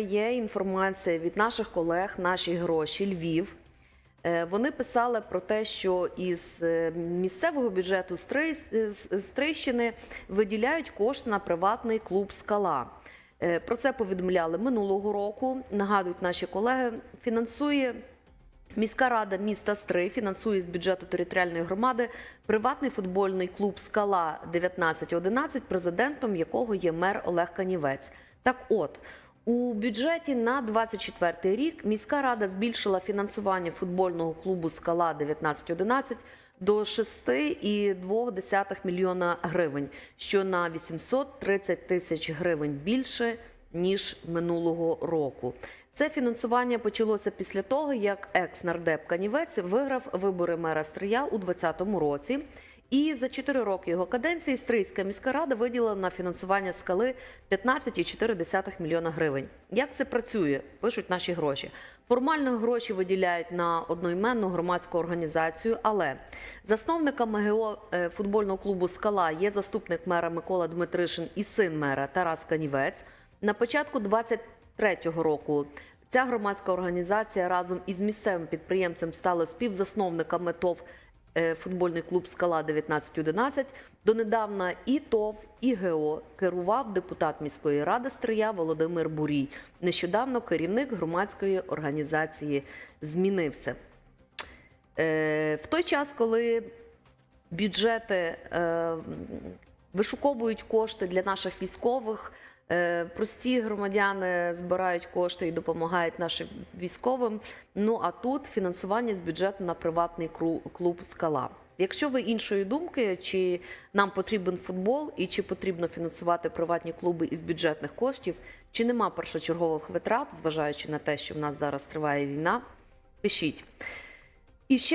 Є інформація від наших колег, наші гроші, Львів. Е, Вони писали про те, що із е, місцевого бюджету Стрий- Стрийщини виділяють кошти на приватний клуб Скала. Е, Про це повідомляли минулого року. Нагадують наші колеги, фінансує Міська рада міста Стрий фінансує з бюджету територіальної громади приватний футбольний клуб Скала 1911, президентом якого є мер Олег Канівець. Так от. У бюджеті на 24 рік міська рада збільшила фінансування футбольного клубу Скала 1911 до 6,2 мільйона гривень, що на 830 тисяч гривень більше ніж минулого року. Це фінансування почалося після того, як екс-нардеп Канівець виграв вибори мера Стрия у 2020 році. І за 4 роки його каденції Стрийська міська рада виділила на фінансування скали 15,4 мільйона гривень. Як це працює? Пишуть наші гроші. Формально гроші виділяють на одноіменну громадську організацію, але засновниками ГО е, футбольного клубу Скала є заступник мера Микола Дмитришин і син мера Тарас Канівець. На початку 23-го року ця громадська організація разом із місцевим підприємцем стала співзасновниками ТОВ футбольний клуб Скала 1911. Донедавна і ТОВ, і ГО керував депутат міської ради Стрия Володимир Бурій. Нещодавно керівник громадської організації змінився. Е, В той час, коли бюджети е, вишуковують кошти для наших військових. е, Прості громадяни збирають кошти і допомагають нашим військовим. Ну а тут фінансування з бюджету на приватний клуб Скала. Якщо ви іншої думки, чи нам потрібен футбол і чи потрібно фінансувати приватні клуби із бюджетних коштів, чи нема першочергових витрат, зважаючи на те, що в нас зараз триває війна, пишіть. І ще